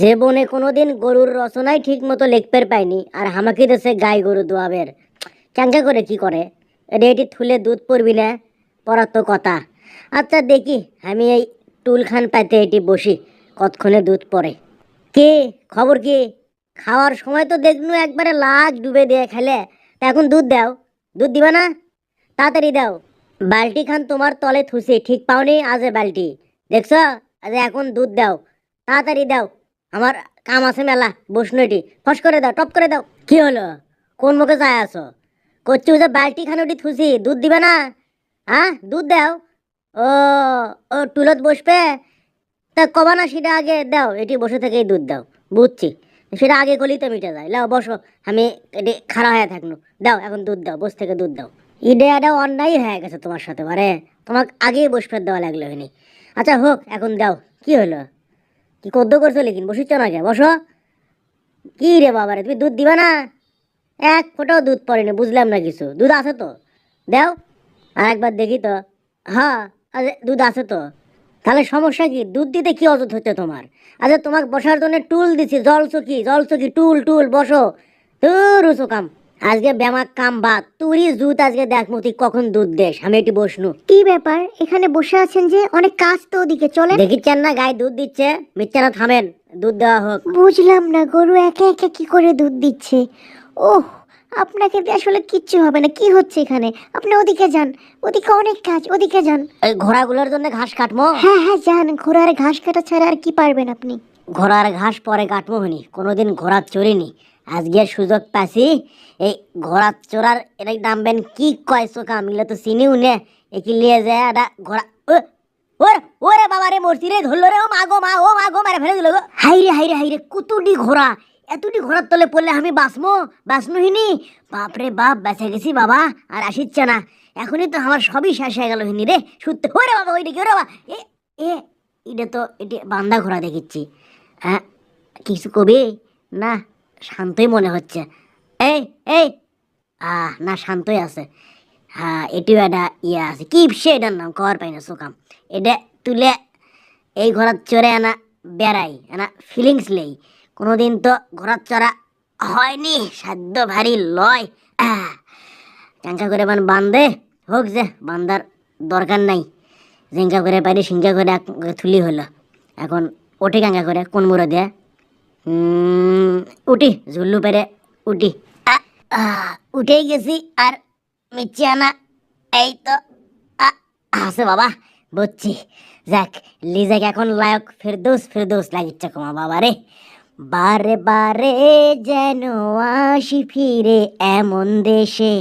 যে বনে কোনোদিন গরুর রচনাই ঠিক মতো লিখতে পাইনি, আর হামাকি দেশে গাই গরু দোয়াবের। ক্যাঙ্কা করে কি করে? রেডি থুলে দুধ পড়বি না পড়ার তো কথা। আচ্ছা দেখি, আমি এই টুলখান পাইতে এটি বসি, কতক্ষণে দুধ পড়ে। কে, খবর কি? খাওয়ার সময় তো দেখনু একবারে লাগ ডুবে দিয়ে খেলে, তা এখন দুধ দাও। দুধ দিবা না? তাড়াতাড়ি দাও। বালটি খান তোমার তলে থুসি, ঠিক পাওনি আজে বালটি। দেখছ? আজ এখন দুধ দাও। তাড়াতাড়ি দাও। আমার কাম আছে মেলা, বসনু এটি। ফস করে দাও, টপ করে দাও। কি হলো? কোন মুখে যায় আছো? করছি যে বালটি খান ওটি থুসি, দুধ দিবে না? হ্যাঁ? দুধ দাও। ও ও, টুলত বসবে? তা কবা না সেটা আগে দাও, এটি বসে থেকেই দুধ দাও। বুঝছি। সেটা আগে গলিতে মিটে যায়। লাও, বসো। আমি এটি খাড়া হয়ে থাকল দাও, এখন দুধ দাও, বস থেকে দুধ দাও। ইডে এটা অন্যায় হয়ে গেছে তোমার সাথে বারে তোমাকে আগেই বসফের দেওয়া লাগল হয়নি আচ্ছা হোক, এখন দাও। কি হলো? কি কদ্দ করছ লেকিন? বসিচ্ছ না কে বসো। কি রে বাবারে, তুমি দুধ দিবা না? এক ফোঁটাও দুধ পড়েনি, বুঝলাম না কিছু। দুধ আছে তো? দেও। আর একবার দেখি তো। হ্যাঁ আরে দুধ আছে তো। তাহলে সমস্যা কি? দুধ দিতে কি অজত হচ্ছে তোমার? আচ্ছা তোমাকে বসার জন্য টুল দিছি জল চকি জল চকি টুল টুল, বসো। তোর কাম। আজকে ব্যামাক কাম বাদ তুরি জুত আজকে দেখ মতি কখন দুধ দেশ আমি এটি বসনু। কি ব্যাপার? এখানে বসে আছেন যে অনেক কাজ তো ওদিকে চলেন। দেখিচ্ছেন না গায়ে দুধ দিচ্ছে। মিথ্যা না থামেন দুধ দেওয়া হোক। বুঝলাম না গরু একে একে কি করে দুধ দিচ্ছে? ওহ আপনাকে দিয়ে আসলে কিচ্ছু হবে না কি হচ্ছে এখানে? আপনি ওদিকে যান ওদিকে অনেক কাজ ওদিকে যান। এই ঘোড়াগুলোর জন্য ঘাস কাটমো? হ্যাঁ হ্যাঁ যান ঘোড়ার ঘাস কাটা ছাড়া আর কি পারবেন আপনি? ঘোড়ার ঘাস পরে কাটবো হনি কোনোদিন ঘোড়া চড়িনি। আজকে সুযোগ পাইছি। এই ঘোড়া চড়ার এটা নামবেন কি কয় চোখা তো চিনিও নে? একি লিয়ে যায় এটা ঘোড়া। ওরে ওরে বাবা রে মূর্তি রে ধরলো রে ও মা গো মা ও মা গো। মেরে ফেলে দিল গো হাইরে হাইরে হাইরে কতটি ঘোড়া এতটি ঘোড়ার তলে পড়লে আমি বাসমো বাসনুহিনি বাপরে বাপ বেঁচে গেছি বাবা আর আসিচ্ছে না। এখনই তো আমার সবই শেষ হয়ে গেল হিনি রে সত্যি ওরে বাবা ওইটা কি ওরে বাবা। এ এ এটা তো এটি বান্দা ঘোড়া দেখিচ্ছি। হ্যাঁ কিছু কবি? না শান্তই মনে হচ্ছে। এই এই। আহ, না, শান্তই আছে। হ্যাঁ এটিও একটা ইয়ে আছে। কি সে এটার নাম? কর পাই না, সুকাম। এটা তুলে এই ঘোড়ার চড়ে আনা বেড়াই, আনা ফিলিংস লেই। কোনোদিন তো ঘোড়ার চড়া হয়নি, সাধ্য ভারী লয়। চাঙ্কা করে মান বান্ধে হোক যে, বান্দার দরকার নাই। জিঙ্কা করে পারি সিঙ্কা করে থুলি হলো। এখন ওঠে কাঙ্কা করে, কোন মুড়ো দেয়? উঠি ঝুল্লু পেরে উঠি। উঠেই গেছি আর মিচ্ছি আনা, এই তো আছে বাবা বুঝছি যাক লিজাক এখন লায়ক ফেরদৌস ফেরদৌস লাগিচ্ছে কমা বাবা রে বারে বারে যেন আসি ফিরে এমন দেশে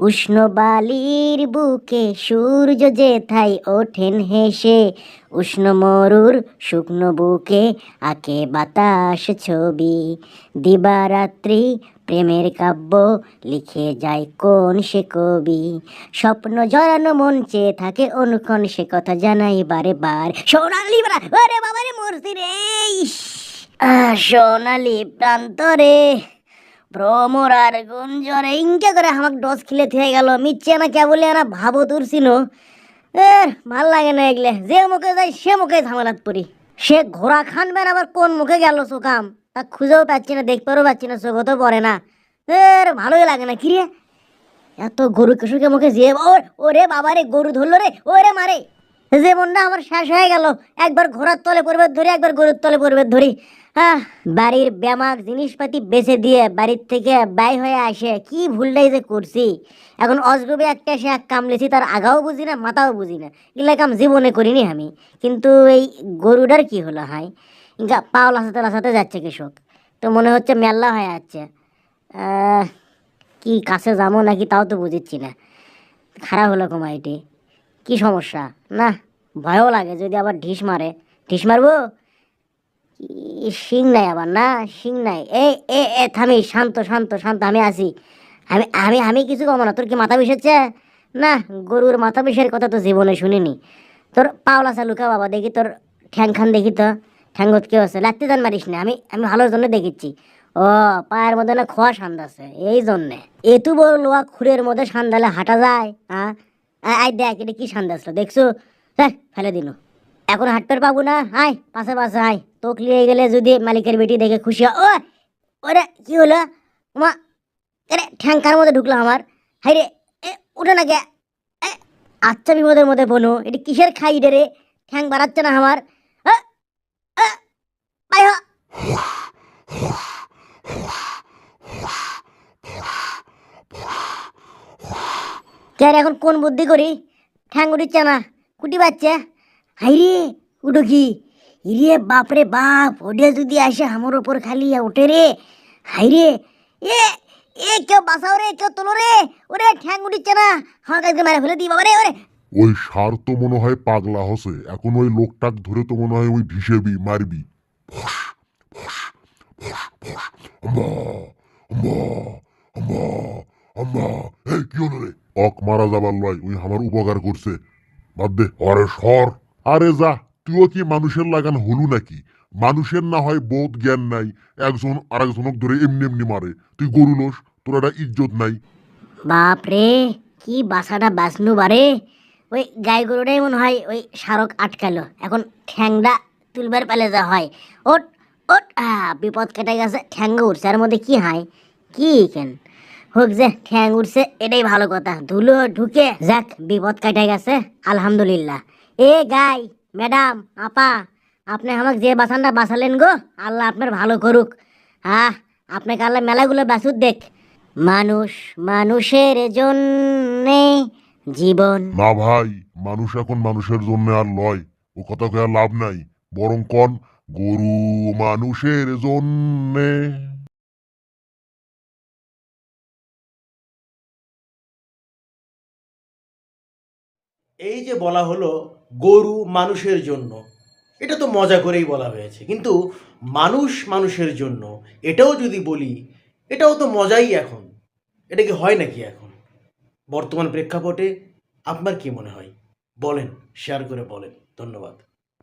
উষ্ণ বালির বুকে সূর্য যেথায় ওঠেন হেসে উষ্ণ মরুর শুকনো বুকে আঁকে বাতাস ছবি। দিবারাত্রি প্রেমের কাব্য লিখে যায় কোন সে কবি। স্বপ্ন জড়ানো মন চেয়ে থাকে অনুক্ষণ সে কথা জানাই বারে বার সোনালি মূর্তি রে ইস, আহ, সোনালি প্রান্তরে ভ্রমরার গুঞ্জরে ইনকে করে আমাকে ডস খিলে থেকে গেল। মিচ্ছে না কে বলে না ভাবো তোর সিনো এর, ভালো লাগে না এগুলো। যে মুখে যাই সে মুখে ঝামেলাত পড়ি। সে ঘোড়া খানবেন আবার কোন মুখে গেল সোকাম? তা খুঁজেও পাচ্ছি না, দেখতেও পাচ্ছি না, চোখও তো পড়ে না। এর, ভালোই লাগে না কিরে এত গরু কেশুকে মুখে যে ওর ওরে বাবা রে গরু ধরলো রে, ওরে মারে। যে মনটা আমার শেষ হয়ে গেল। একবার ঘোড়ার তলে পড়বে ধরি, একবার গরুর তলে পড়বে ধরি। বাড়ির ব্যামাক জিনিসপাতি বেচে দিয়ে বাড়ির থেকে ব্যয় হয়ে আসে। কি ভুলটাই যে করছি। এখন অজগবে একটা সে এক কামলেছি তার আগাও বুঝি না, মাথাও বুঝি না। এগুলা কাম জীবনে করিনি আমি। কিন্তু এই গরুটার কি হলো হাই ইনকা পাও লাসাতে লাসাতে যাচ্ছে কৃষক। তো মনে হচ্ছে মেল্লা হয়ে যাচ্ছে। কি কাছে যাব নাকি তাও তো বুঝিচ্ছি না। খারাপ হলো কমাইটি কি সমস্যা? না। ভয়ও লাগে যদি আবার ঢিস মারে। ঢিস মারবো? শিং নাই আবার না? শিং নাই। এ এ এ, থামি, শান্ত শান্ত শান্ত, আমি আছি। আমি আমি আমি কিছু কমো না। তোর কি মাথা বিষেছে না, গরুর মাথা বিষের কথা তো জীবনে শুনিনি। তোর পাওলা চালুকা বাবা, দেখি তোর ঠ্যাং খান দেখি তো। ঠ্যাঙ্গত কেউ আছে। লাগতে জান মারিস না, আমি আমি ভালোর জন্য দেখিচ্ছি। ও, পায়ের মধ্যে না খোয়া সান্দ আছে, এই জন্যে। এতু বড় লোয়া খুরের মধ্যে সান্দালে হাঁটা যায় হ্যাঁ আই দেখ, এটা কি সান্দ আসলো? দেখছ? ফেলে দিনু এখন হাঁটতে পাবো না। আয় পাশে পাশে আয়। তোক লিয়ে গেলে যদি মালিকের বেটি দেখে খুশি হয়। ও ওরে কি হলো? মা আরে ঠ্যাঙ্কার মধ্যে ঢুকলো আমার। হাই রে এ উঠে না এ, আচ্ছা বিপদের মধ্যে বনু এটি কিসের খাই রে রে? ঠ্যাং বাড়াচ্ছে না আমার। এখন কোন বুদ্ধি করি? ঠ্যাং উঠিচ্ছে না। কুটি বাচ্চা। হাই রে উঠো কি? ইরে বাপরে বাপ ওটা যদি আসে আমার ওপর খালি ওঠে রে। হাই রে এ এ কেউ বাঁচাও রে কেউ তোলো রে। ওরে ঠ্যাং উঠিচ্ছে না। ফেলে দিই বাবা রে ওরে। ওই সার তো মনে হয় পাগলা হসে। এখন ওই লোকটাক ধরে তো মনে হয় ওই ভিসেবি মারবি। ফস, ফস, ফস, ফস। আম্মা, আম্মা, আম্মা। এই কি হলো রে? অক মারা যাবার লয় ওই আমার উপকার করছে। বাদ দে আরে সর। আরে যা, তুইও কি মানুষের লাগান হলু নাকি? মানুষের না হয় বোধ জ্ঞান নাই, একজন আর একজনক ধরে এমনি এমনি মারে। তুই গরু লোস তোর একটা ইজ্জত নাই। বাপ রে কি বাসাটা বাঁচনু বারে? ওই গাই গরুটাই মনে হয় ওই সারক আটকালো। এখন ঠ্যাংটা তুলবার পেলে যা হয়। ওট ওট বিপদ কেটে গেছে ঠ্যাং উঠছে আর মধ্যে কি হয়? কি কেন? হোক যে ঠ্যাং উঠছে এটাই ভালো কথা। ধুলো ঢুকে যাক, বিপদ কেটে গেছে, আলহামদুলিল্লাহ। এ গাই, ম্যাডাম, আপা, আপনি আমাকে যে বাসানটা বাঁচালেন গো, আল্লাহ আপনার ভালো করুক। আহ, আপনাকে আল্লাহ মেলাগুলো বাসুর দেখ। মানুষ মানুষের জন্যে জীবন। না ভাই, মানুষ এখন মানুষের জন্য আর লয়। ও কথা লাভ নাই, বরং কন, গরু মানুষের জন্যে। এই যে বলা হলো গরু মানুষের জন্য, এটা তো মজা করেই বলা হয়েছে। কিন্তু মানুষ মানুষের জন্য, এটাও যদি বলি, এটাও তো মজাই এখন। এটা কি হয় নাকি এখন? বর্তমান প্রেক্ষাপটে আপনার কি মনে হয়? বলেন শেয়ার করে বলেন। ধন্যবাদ।